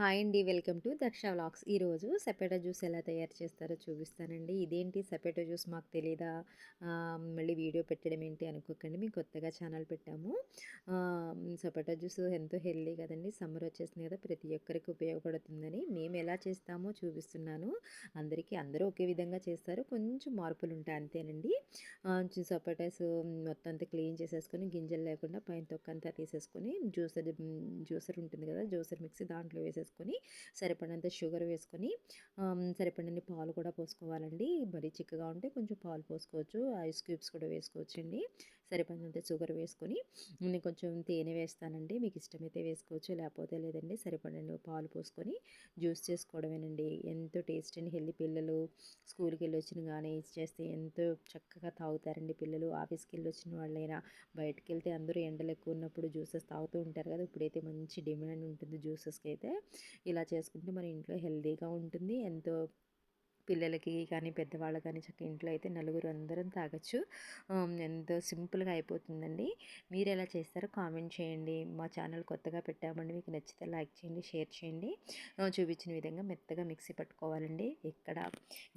Hi అండి. Welcome to Daksha vlogs. ఈరోజు sapota juice ఎలా తయారు చేస్తారో చూపిస్తానండి. ఇదేంటి సపేటా జ్యూస్ మాకు తెలీదా? మళ్ళీ వీడియో పెట్టడం ఏంటి అనుకోకండి. మేము కొత్తగా ఛానల్ పెట్టాము. ఆ, జ్యూస్ ఎంతో హెల్దీ కదండి. సమ్మర్ వచ్చేసింది కదా ప్రతి ఒక్కరికి ఉపయోగపడుతుందని మేము ఎలా చేస్తామో చూపిస్తున్నాను. అందరికీ అందరూ ఒకే విధంగా చేస్తారు. కొంచెం మార్పులు ఉంటాయి అంతేనండి. సపోటాస్ మొత్తం అంతా క్లీన్ చేసేసుకొని గింజలు లేకుండా పైన తొక్కంతా తీసేసుకొని జ్యూసర్ జ్యూసర్ ఉంటుంది కదా జ్యూసర్ మిక్సీ దాంట్లో వేసేసుకొని వేసుకొని సరిపడినంత షుగర్ వేసుకొని సరిపడినన్ని పాలు కూడా పోసుకోవాలండి. మరీ చిక్కగా ఉంటే కొంచెం పాలు పోసుకోవచ్చు ఐస్ క్యూబ్స్ కూడా వేసుకోవచ్చండి. సరిపడినంత షుగర్ వేసుకొని నేను కొంచెం తేనె వేస్తానండి. మీకు ఇష్టమైతే వేసుకోవచ్చు లేకపోతే లేదండి సరిపడినన్ని పాలు పోసుకొని జ్యూస్ చేసుకోవడమేనండి. ఎంత టేస్ట్ అండి. హెల్దీ పిల్లలు స్కూల్కి వెళ్ళి వచ్చిన కానీ చేస్తే ఎంతో చక్కగా తాగుతారండి పిల్లలు. ఆఫీస్కి వెళ్ళి వచ్చిన వాళ్ళైనా బయటకు వెళ్తే అందరూ ఎండలు ఎక్కువ ఉన్నప్పుడు జ్యూసెస్ తాగుతూ ఉంటారు కదా! ఇప్పుడైతే మంచి డిమాండ్ ఉంటుంది జ్యూసెస్కి అయితే ఇలా చేసుకుంటే మన ఇంట్లో హెల్దీగా ఉంటుంది. ఎంతో పిల్లలకి కానీ పెద్దవాళ్ళకి కానీ చక్క ఇంట్లో అయితే నలుగురు అందరం తాగొచ్చు. ఎంతో సింపుల్గా అయిపోతుందండి. మీరు ఎలా చేస్తారో కామెంట్ చేయండి. మా ఛానల్ కొత్తగా పెట్టామండి మీకు నచ్చితే లైక్ చేయండి షేర్ చేయండి. చూపించిన విధంగా మెత్తగా మిక్సీ పట్టుకోవాలండి. ఎక్కడ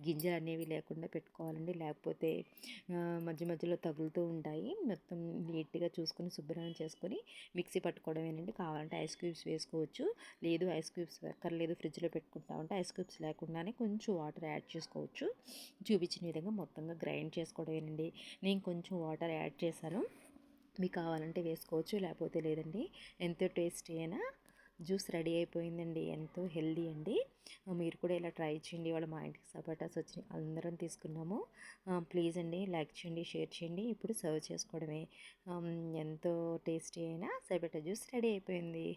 గింజలు అనేవి లేకుండా పెట్టుకోవాలండి. లేకపోతే మధ్య మధ్యలో తగులుతూ ఉంటాయి. మొత్తం నీట్గా చూసుకొని శుభ్రం చేసుకొని మిక్సీ పట్టుకోవడమేనండి. కావాలంటే ఐస్ క్యూబ్స్ వేసుకోవచ్చు. లేదు ఐస్ క్యూబ్స్ ఎక్కర్లేదు ఫ్రిడ్జ్లో పెట్టుకుంటా ఉంటే ఐస్ క్యూబ్స్ లేకుండానే కొంచెం వాటర్ యాడ్ చేసుకోవచ్చు. చూపించిన విధంగా మొత్తంగా గ్రైండ్ చేసుకోవడమేనండి. నేను కొంచెం వాటర్ యాడ్ చేశాను. మీకు కావాలంటే వేసుకోవచ్చు లేకపోతే లేదండి. ఎంతో టేస్టీ అయినా జ్యూస్ రెడీ అయిపోయిందండి. ఎంతో హెల్దీ అండి. మీరు కూడా ఇలా ట్రై చేయండి. వాళ్ళ మా ఇంటికి సపోటాస్ వచ్చి అందరం తీసుకున్నాము. ప్లీజ్ అండి లైక్ చేయండి షేర్ చేయండి. ఇప్పుడు సర్వ్ చేసుకోవడమే. ఎంతో టేస్టీ అయినా సపోటా జ్యూస్ రెడీ అయిపోయింది.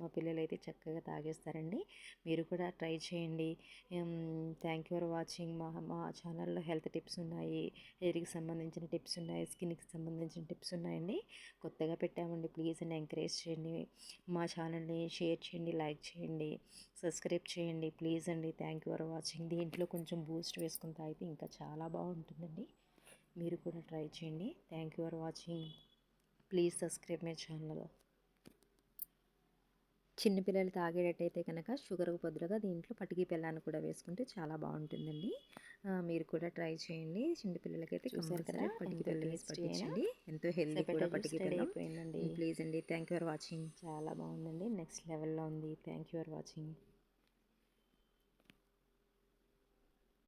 మా పిల్లలు అయితే చక్కగా తాగేస్తారండి. మీరు కూడా ట్రై చేయండి. Thank you for watching. మా మా ఛానల్లో హెల్త్ టిప్స్ ఉన్నాయి హెయిర్కి సంబంధించిన టిప్స్ ఉన్నాయి స్కిన్కి సంబంధించిన టిప్స్ ఉన్నాయండి. కొత్తగా పెట్టామండి. ప్లీజ్ అండి ఎంకరేజ్ చేయండి. మా ఛానల్ని షేర్ చేయండి లైక్ చేయండి సబ్స్క్రైబ్ చేయండి. ప్లీజ్ అండి. Thank you for watching. దీంట్లో కొంచెం బూస్ట్ వేసుకుని తాగితే ఇంకా చాలా బాగుంటుందండి. మీరు కూడా ట్రై చేయండి. Thank you for watching. Please subscribe my channel. చిన్నపిల్లలు తాగేటట్టయితే కనుక షుగర్కు బదులుగా దీంట్లో పటికి బెల్లాన్ని కూడా వేసుకుంటే చాలా బాగుంటుందండి. మీరు కూడా ట్రై చేయండి. చిన్నపిల్లలకైతే కంపల్సరీ పటికి బెల్లం వేసి పట్టించండి. ఎంతో హెల్దీ కూడా పటికి అయిపోయిందండి. ప్లీజ్ అండి. Thank you for watching. చాలా బాగుందండి. నెక్స్ట్ లెవెల్లో ఉంది. Thank you for watching.